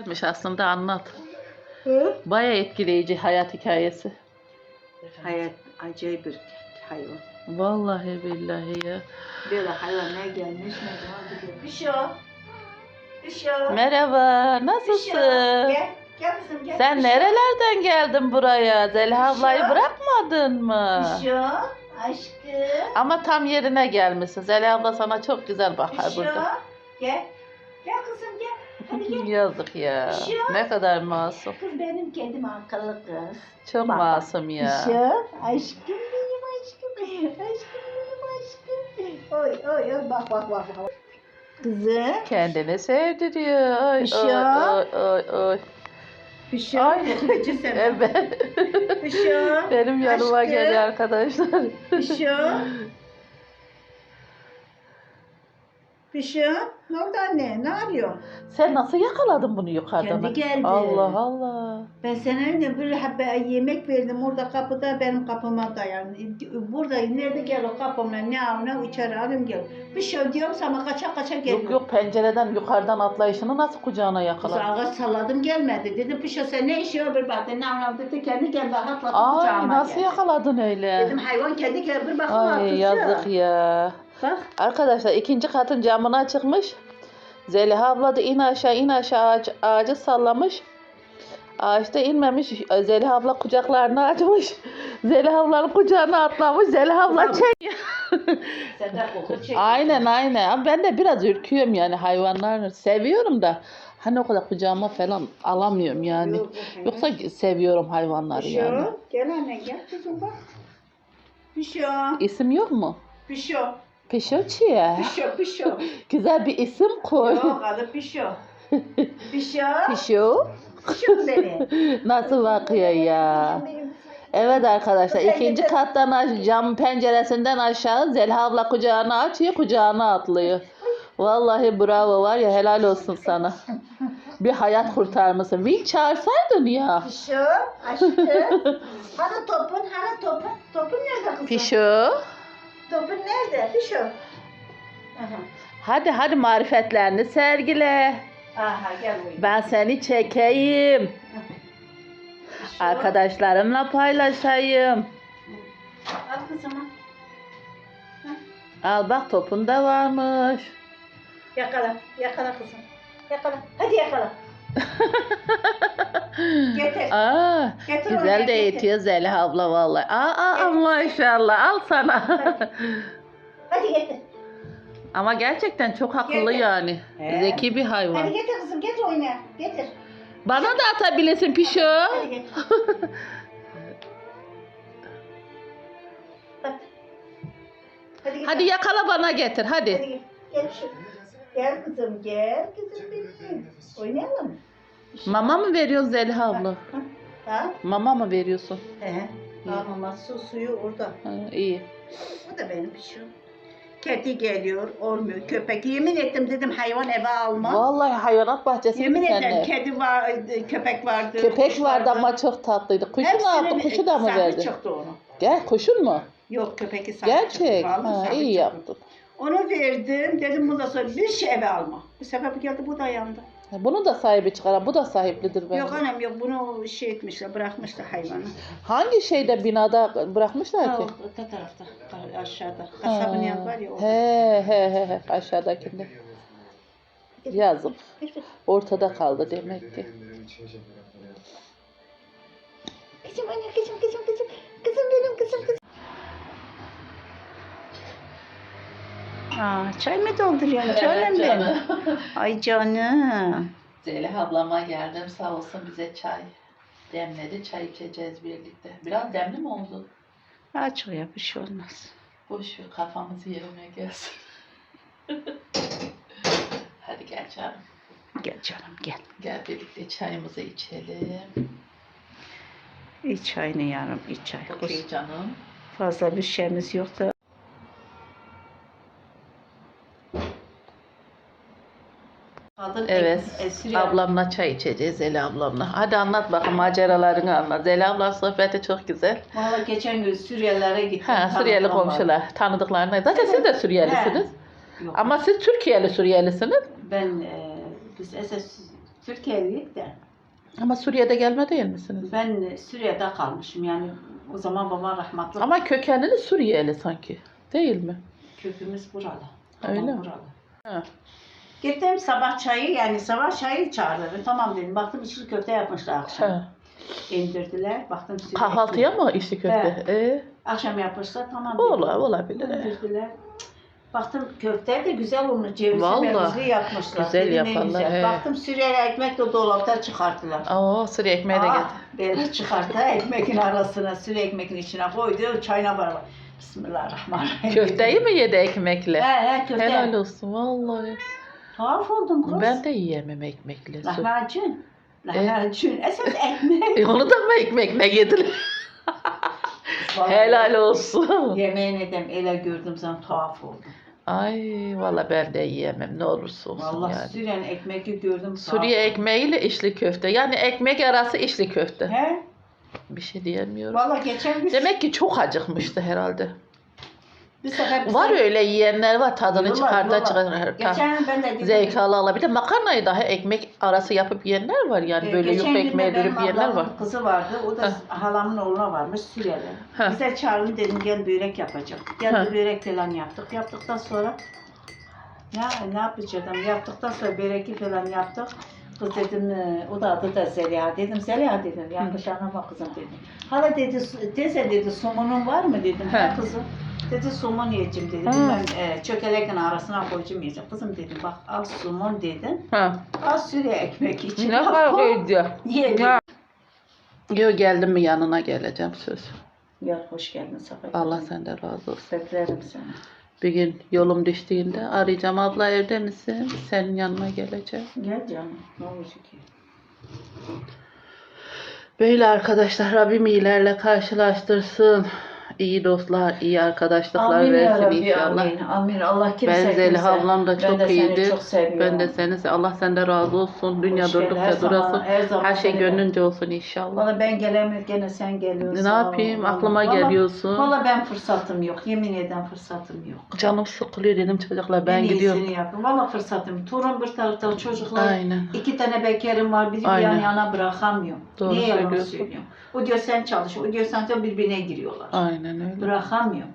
Gelmiş aslında anlat. Hı? Baya etkileyici hayat hikayesi. Hayat acayip bir hayvan. Vallahi billahi ya. Böyle hayvan ne gelmiş ne gelmiş. Bir şey o. Bir şey o. Merhaba, Bir şey o. nasılsın? Gel. Gel kızım gel. Sen şey nerelerden geldin buraya? Zeliha ablayı Şu- bırakmadın mı? Bir şey. Aşkım. Ama tam yerine gelmişsin. Zeliha abla sana çok güzel bakar şey o. burada. Gel. Gel kızım gel. Hadi gel. Yazık ya. Şu- Ne kadar masum. Kız benim kedim akıllı kız. Çok bak. masum ya. Bir şey. Aşkım benim aşkım. Aşkım benim aşkım. Oy oy oy bak bak bak. bak. Kızım. Kendini sevdiriyor. Ay, şey oy, oy, oy, oy. Bir şey o. Ay. Sen. Evet. Bir şey o. Benim yanıma Aşkım. geliyor arkadaşlar. Bir şey. Bir şey o. Ne oldu anne? Ne yapıyorsun? Sen nasıl yakaladın bunu yukarıdan? Kendi geldi. Allah Allah. Ben sana bir haber yemek verdim orada kapıda benim kapıma dayan. Burada nerede gel o kapıma ne ne içeri alayım gel. Bir şey diyorum sana kaça kaça geliyor. Yok yok pencereden yukarıdan atlayışını nasıl kucağına yakaladın? ağaç salladım gelmedi. Dedim pişo sen ne işi o bir baktı. Ne anlam dedi kendi geldi rahatladı Ay kucağıma nasıl geldi. yakaladın öyle? Dedim hayvan kendi geldi bir bakıma Ay attı. yazık ya. Bak. Arkadaşlar ikinci katın camına çıkmış. Zeliha abla da in aşağı in aşağı ağaç, ağacı sallamış. Ağaçta inmemiş. Zeliha abla kucaklarını açmış. Zeliha ablanın kucağına atlamış. Zeliha abla çek. Aynen aynen. Ben de biraz ürküyorum yani hayvanları seviyorum da. Hani o kadar kucağıma falan alamıyorum yani. Yok. Yoksa seviyorum hayvanları Pişo. yani. Gel anne gel kızım bak. Pişo. İsim yok mu? Pişo. Pişoçiye. Pişo pişo. Güzel bir isim koy. Yok adı pişo. Pişo. Pişo. Pişo beni. Nasıl bakıyor ya? Evet arkadaşlar ikinci kattan aş- cam penceresinden aşağı Zelha abla kucağına açıyor kucağına atlıyor. Vallahi bravo var ya helal olsun sana. Bir hayat kurtarmışsın. Vinç çağırsaydın ya. Pişo. Aşkım. Hani topun? Hani topun? Topun nerede kızım? Pişo. Topun nerede? Pişo. Aha. Hadi hadi marifetlerini sergile. Aha gel buraya. Ben seni çekeyim. Arkadaşlarımla paylaşayım. Al kızım. Al bak topun da varmış. Yakala. Yakala kızım. Yakala. Hadi yakala. Getir. Aa, Getir güzel de eğitiyor Zeliha abla vallahi. Aa, aa maşallah al sana. Hadi getir. Ama gerçekten çok akıllı Getir. yani. He. Zeki bir Hadi hayvan. getir kızım. Getir oyna. Getir. Bana da atabilirsin pişo. Hadi getir. Bak. Hadi getir. Hadi yakala bana getir Hadi hadi. gel. Gel şu. Gel kızım gel. Kızım benim. Oynayalım. Mama mı veriyorsun Zeliha abla? Ha? Mama mı veriyorsun? He. Ama su suyu orada. Ha, iyi. Bu da benim şu. Kedi geliyor, olmuyor. Köpek. Yemin ettim dedim hayvan eve alma. Vallahi hayvanat bahçesi Yemin mi ederim sende? kedi var, köpek vardı. Köpek kuş vardı ama çok tatlıydı. Kuşu ne yaptı? Kuşu da mı sahibi verdi? çıktı onu. Gel kuşun mu? Yok köpeki sahibi Gerçek. çıktı. Vallahi Ha, sahibi iyi çıktı. yaptın. Onu verdim. Dedim bundan sonra bir şey eve alma. Bu sefer bu geldi bu da yandı. Bunun da sahibi çıkaran, bu da sahiplidir bence. Yok annem yok bunu şey etmişler bırakmışlar hayvanı. Hangi şeyde binada bırakmışlar Ha, ki? o öte tarafta aşağıda. Kasabın yanı var ya orada. He he he he aşağıdakinde. Yazık. Ortada kaldı demek ki. Kızım anne kızım kızım kızım. Kızım benim kızım kızım. Aa, çay mı dolduruyorsun canım benim? Ay canım. Zeliha ablama geldim sağ olsun bize çay demledi. Çay içeceğiz birlikte. Biraz demli mi oldu? Aç o ya bir şey olmaz. Boş ver kafamız yerine gelsin. Hadi gel canım. Gel canım gel. Gel birlikte çayımızı içelim. İç çayını yarım iç çay. Okey canım. Fazla bir şeyimiz yoksa. Kadın Evet. esir Ablamla çay içeceğiz Zeli ablamla. Hadi anlat bakalım maceralarını anlat. Zeli abla sohbeti çok güzel. Valla geçen gün Suriyelilere gittim. Ha Suriyeli tanıdığım var. komşular tanıdıklarına. Zaten siz de Suriyelisiniz. Yok. Ama siz Türkiye'li Suriyelisiniz. Ben e, biz esas Türkiye'liyik de. Ama Suriye'de gelme değil misiniz? Ben Suriye'de kalmışım yani o zaman babam rahmetli. Ama kökenli Suriyeli sanki. Değil mi? kökümüz buralı. Öyle mi? buralı. Ha. Gittim sabah çayı yani sabah çayı çağırdı. Tamam dedim. Baktım içli köfte yapmışlar akşam. Ha. İndirdiler. Baktım sürekli. Kahvaltıya mı içli köfte? Ee, Akşam yapmışlar. Tamam Ola- dedim. olabilir, he. İndirdiler. Baktım köfte de güzel olmuş. Cevizli mevzli yapmışlar. güzel Dedim, ne yaparlar, güzel. he. Baktım Suriyeli ekmek de dolapta çıkarttılar. Oo, Suriye ekmeği de Ah, getir. böyle çıkarttı ekmeğin arasına, sürü ekmeğin içine koydu, çayına beraber. Bismillahirrahmanirrahim. Köfteyi mi yedi ekmekle? He he köfte. Helal olsun vallahi. Tuhaf oldum kız. Ben de yiyemem ekmekle. Lahmacun. Lahmacun. Esas ekmek. E, onu da mı ekmekle yediler? Helal olsun. Yemeğini edem ele gördüm zaman tuhaf oldum. Ay valla ben de yiyemem ne olursa olsun Vallahi yani. Suriye'nin ekmeği gördüm tuhaf Suriye oldum. ekmeğiyle içli köfte. Yani ekmek arası içli köfte. He? Bir şey diyemiyorum. Vallahi geçen gün Demek ki çok acıkmıştı herhalde. Bir sefer bir Var sefer- öyle yiyenler var tadını Yiyorlar, çıkarta yiyorlar. çıkarta. Geçen ben de dedim. Zevk ala ala. Bir de makarnayı daha ekmek arası yapıp yiyenler var yani. Ee, Böyle geçen yufka gün de ekmeği benim dürüp yiyenler ablamın var. kızı vardı. O da halamın oğluna varmış Suriyeli. Heh. Bize çağırın dedim gel börek yapacağım. Gel Heh. börek falan yaptık. Yaptıktan sonra ya ne yapacağım? Yaptıktan sonra böreki falan yaptık. Kız dedim, e, o da adı da Zeliha. Dedim Zeliha dedim, yanlış anlama kızım dedim. Hala dedi, "Su- teyze dedi, somunun var mı dedim. Ha kızım. Dedi somon yiyeceğim dedi. Hı. Ben e, çökelekin arasına koyacağım yiyeceğim. Kızım dedim bak al somon dedim. Ha. Al Suriye ekmek için. Ne kadar ediyor. Ye Ha. Yo geldim mi yanına geleceğim söz. Gel hoş geldin Safa. Allah senden razı olsun. Beklerim seni. Bir gün yolum düştüğünde arayacağım abla evde misin? Senin yanına geleceğim. Gel canım. Ne olacak ki? Böyle arkadaşlar Rabbim iyilerle karşılaştırsın. İyi dostlar, iyi arkadaşlıklar Amin versin Rabbi inşallah. amin. Amin. Allah kimse Ben Zeliha kimse- ablam da Ben çok de seni iyidir. çok seviyorum. Ben de seni Allah senden razı olsun. Dünya Hoş geldin. Her durdukça zaman- durasın. her zaman Her şey seni- gönlünce olsun inşallah. Valla ben gelemiyorum gene sen geliyorsun. Ne yapayım? Vallahi- Aklıma Vallahi- geliyorsun. Valla ben fırsatım yok. Yemin eden fırsatım yok. Canım sıkılıyor dedim çocuklar ben En gidiyorum. iyisini yapın. Valla fırsatım. Torun bir tarafta çocuklar. Aynen. İki tane bekarım var. Biri Aynen. yan yana bırakamıyorum. Doğru Niye yalan söylüyorum? O diyor sen çalış. O diyor sen de birbirine giriyorlar. Aynen öyle. Bırakamıyorum.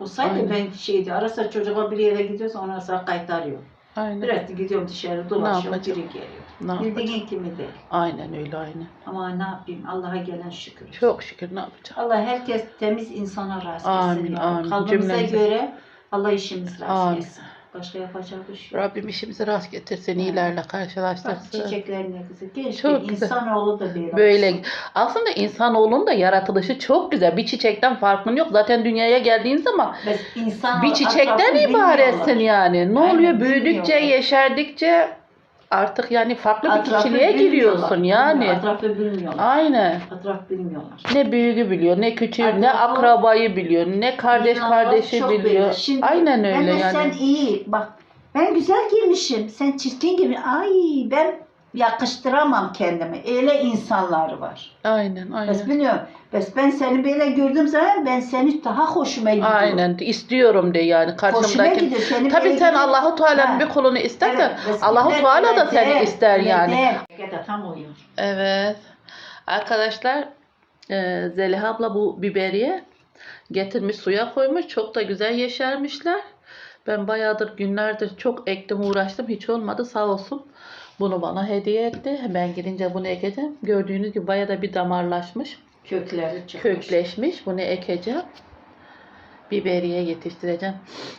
Olsaydı Aynen. ben şeydi. Arasa çocuğa bir yere gidiyorsa ona sonra kaytarıyor. Aynen. Sürekli gidiyorum dışarı dolaşıyorum. yapacağım? Biri geliyor. Ne yapacağım? Bildiğin kimi değil. Aynen öyle aynen. Ama ne yapayım? Allah'a gelen şükür. Çok şükür ne yapacağım? Allah herkes temiz insana razı etsin. Amin, amin. Kalbimize Cümlemize. göre Allah işimiz razı Amin. etsin. Başka yapacak bir şey yok. Rabbim işimizi rast getirsin, iyilerle karşılaştırsın. Bak çiçekler ne güzel. Keşke Çok güzel. insanoğlu da böyle Böyle aslında insanoğlunun da yaratılışı çok güzel. Bir çiçekten farkın yok. Zaten dünyaya geldiğin zaman Biz insan bir çiçekten ibaretsin yani. Ne Aynen, oluyor? Büyüdükçe, bilmiyorlar. yeşerdikçe artık yani farklı bir kişiliğe giriyorsun yani. Etrafı bilmiyorlar. Aynen. Etraf bilmiyorlar. Ne büyüğü biliyor, ne küçüğü, ne akrabayı biliyor, ne kardeş İnsanlar kardeşi çok biliyor. Şimdi Aynen öyle de yani. sen iyi. Bak ben güzel giymişim. Sen çirkin gibi. Ay ben yakıştıramam kendime. Öyle insanlar var. Aynen, Bes aynen. biliyorum. Bes ben seni böyle gördüğüm zaman ben seni daha hoşuma gidiyor. Aynen istiyorum de yani Hoşuma karşımdaki. gidiyor. Seni Tabii sen. Allahu Teala'nın bir kulunu istersen Evet, bes Allahu Teala da seni ister yani. tam uyuyor. Evet. Arkadaşlar e, Zeliha abla bu biberiye getirmiş suya koymuş. Çok da güzel yeşermişler. Ben bayağıdır günlerdir çok ektim uğraştım. Hiç olmadı sağ olsun. Bunu bana hediye etti. Ben gidince bunu ekeceğim. Gördüğünüz gibi bayağı da bir damarlaşmış. Kökleri çıkmış. Kökleşmiş. Bunu ekeceğim. Biberiye yetiştireceğim.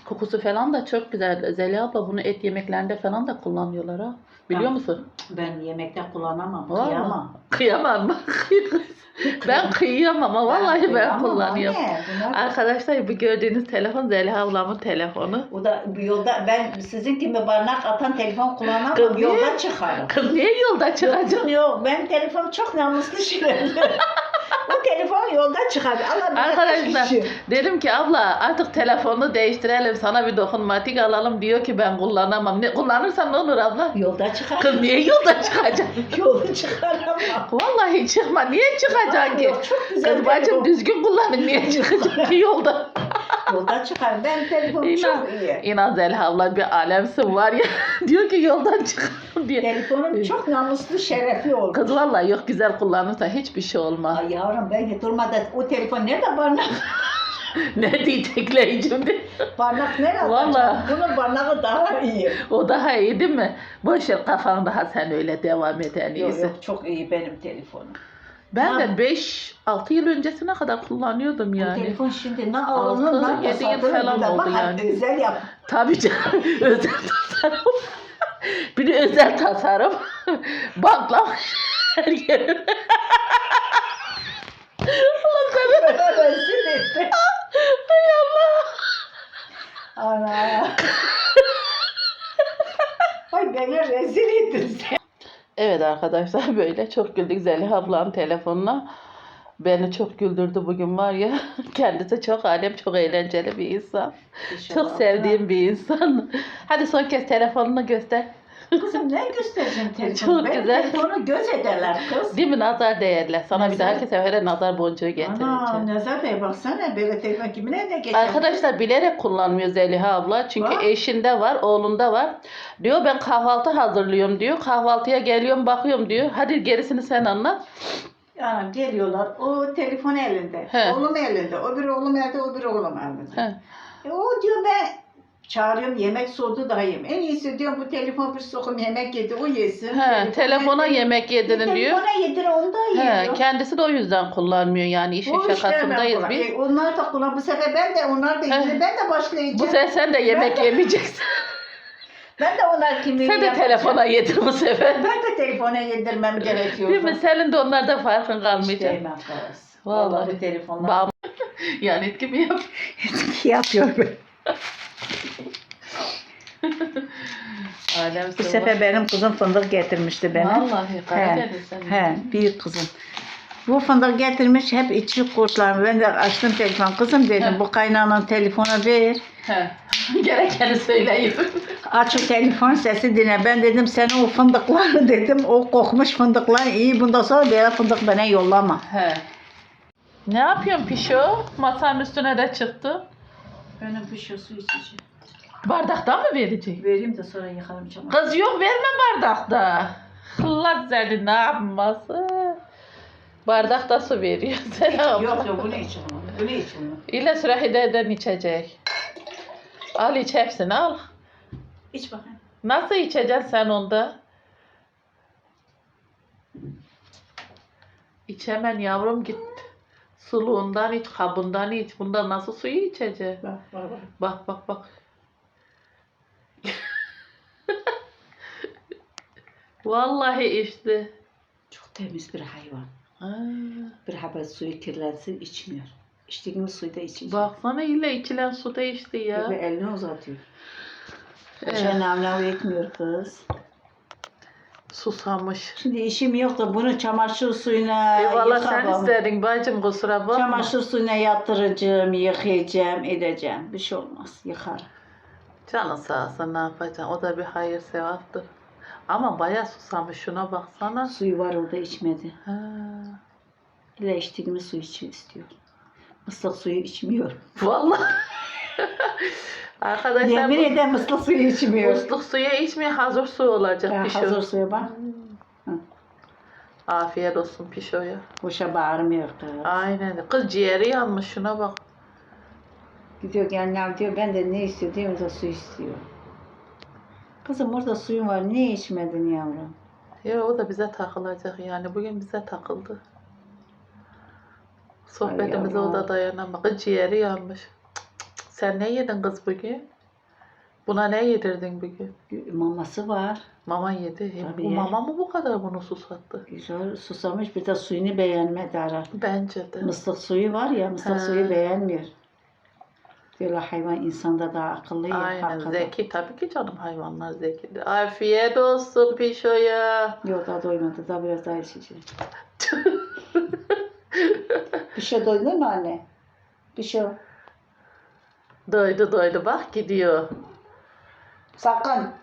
Kokusu falan da çok güzel. Zeliha abla bunu et yemeklerinde falan da kullanıyorlar ha. Biliyor Tamam. musun? Ben yemekte kullanamam. Vallahi. Kıyamam. Kıyamam. ben kıyamam ama vallahi ben, kıyamam. kullanıyorum. Bunlar- Arkadaşlar bu gördüğünüz telefon Zeliha ablamın telefonu. O da yolda ben sizin gibi barnak atan telefon kullanamam. Kız niye? Yolda çıkarım. Kız niye yolda çıkacak? Yok, yok ben telefon çok namuslu şeyler. telefon yolda çıkar. Allah Arkadaşlar kişi. dedim ki abla artık telefonu değiştirelim sana bir dokunmatik alalım diyor ki ben kullanamam. Ne kullanırsan ne olur abla? Yolda çıkar. Kız niye yolda çıkacak? Yolda çıkaramam. Vallahi çıkma. Niye çıkacaksın ki? Yok, çok güzel Kız bacım telefon. düzgün kullanın. Niye çıkacak ki yolda? Yolda çıkar. Ben telefonum çok iyi. inan Zeliha abla bir alemsin var ya. diyor ki yoldan çık. diye. Telefonum çok namuslu, şerefli oldu. Kız vallahi yok güzel kullanırsa hiçbir şey olmaz. Ay yavrum ben durmadan o telefon nerede barnak? ne diyecekler şimdi? Barnak nerede? Vallahi. Bunun barnağı daha iyi. O daha iyi değil mi? Boş ver kafan daha sen öyle devam et en Yok yok çok iyi benim telefonum. Ben de Ha. 5-6 yıl öncesine kadar kullanıyordum yani. telefon şimdi ne Altı, alınır ne yedi yıl satılır. falan Bir de oldu yani. Özel yap. Tabii canım. özel tasarım. bir de özel tasarım. Bantlamış her yeri. Allah seni. Rezil etti. Ay Allah. Ana. Ay beni rezil ettin sen. Evet arkadaşlar böyle çok güldük Zeliha ablanın telefonuna. Beni çok güldürdü bugün var ya. Kendisi çok alem, çok eğlenceli bir insan. Çok sevdiğim bir insan. Hadi son kez telefonunu göster. Kızım ne göstereceğim telefonu? Çok Benim güzel. telefonu göz ederler kız. Değil mi nazar değerli? Sana bir Nazar. dahaki sefere nazar boncuğu Ana getireceğim. Nazar Bey baksana böyle telefon kimine ne geçer? Arkadaşlar bilerek kullanmıyor Zeliha abla. Çünkü Var. eşinde var, oğlunda var. Diyor ben kahvaltı hazırlıyorum diyor. Kahvaltıya geliyorum bakıyorum diyor. Hadi gerisini sen anlat. Ya geliyorlar o telefon elinde. He. Oğlum elinde. O bir oğlum elde o bir oğlum elinde. He. E, o diyor ben çağırıyorum yemek soğudu daha yiyeyim. En iyisi diyorum bu telefon bir sokum yemek yedi o yesin. He, Telefon telefona yedi. yemek yedirin diyor. Telefona yedir onu da He, yiyor. kendisi de o yüzden kullanmıyor yani işin Bu şakasındayız biz. E, onlar da kullan. Bu sefer ben de onlar da He. yiyeceğim. Ben de başlayacağım. Bu sefer sen de yemek yemeyeceksin. Ben de onlar kimliğini sen de yapacağım. telefona yedir bu sefer. Ben de telefona yedirmem gerekiyor. Değil mi? Senin de onlarda farkın kalmayacak. Kız. Vallahi. Vallahi. Bağım. yani etki mi yap? yapıyor. Alem Bu sefer benim kızım fındık getirmişti bana. Vallahi Karadeniz'den. He, büyük kızım. Bu fındık getirmiş hep içi kurtlar. Ben de açtım telefon. Kızım dedim He. bu kaynağının telefonu ver. He. Gerekeni söyleyeyim. Aç o telefon sesi dinle. Ben dedim senin o fındıkları dedim. O kokmuş fındıklar iyi. Bundan sonra böyle fındık bana yollama. He. Ne yapıyorsun Pişo? Masanın üstüne de çıktı. Benim bir şey su içeceğim. Bardakta mı verecek? Vereyim de sonra yıkarım çamaşır. Kız yok verme bardakta. Allah seni ne yapması? Bardakta su veriyor. Selam. Yok yok bunu içemem. Bunu içemem. İlle sürahideden içecek. Al iç hepsini al. İç bakayım. Nasıl içeceksin sen onda? İçemen yavrum git. Suluğundan iç, kabından iç. Bunda nasıl suyu içeceksin? Bak bak bak. Bak bak bak. Vallahi içti. Çok temiz bir hayvan. Ha, Bir haber suyu kirlensin içmiyor. İçtiğimiz suyu da içecek. baksana ille içilen su da içti ya. Ve elini uzatıyor. Evet. Boşa navnav etmiyor kız. Susamış. Şimdi işim yok da bunu çamaşır suyuna E valla sen istedin bacım kusura bakma. Çamaşır suyuna yatıracağım, yıkayacağım, edeceğim. Bir şey olmaz. Yıkarım. Canın sağ olsun ne yapacaksın? O da bir hayır sevaptır. Ama bayağı susamış şuna baksana. Suyu var orada içmedi. Ha. İle içtiğimiz su için istiyor. Mıslık suyu içmiyor. Vallahi. Arkadaşlar Yemin bu ederim mıslık suyu içmiyor. musluk suyu içmiyor hazır su olacak Ha, pişo. hazır suya bak. Afiyet olsun pişoya. Boşa bağırmıyor kız. Aynen. Kız ciğeri yanmış şuna bak. Gidiyor gelinler diyor ben de ne istiyor diyor da su istiyor. Kızım orada suyun var niye içmedin yavrum? Ya o da bize takılacak yani. Bugün bize takıldı. Sohbetimize o da. Kız ciğeri yanmış. Cık cık cık. Sen ne yedin kız bugün? Buna ne yedirdin bugün? Maması var. Mama yedi. E, Tabii bu mama mı bu kadar bunu susattı? Güzel susamış bir de suyunu beğenmedi ara. Bence de. Mıslık suyu var ya mıslık Ha. suyu beğenmiyor. Diyorlar hayvan insanda daha akıllı. Aynen hakikaten. zeki tabii ki canım hayvanlar zeki. Afiyet olsun pişoya. Yok daha doymadı daha biraz daha içeceğim. bir şey doydun mu anne? Şey. Doydu doydu bak gidiyor. Sakın.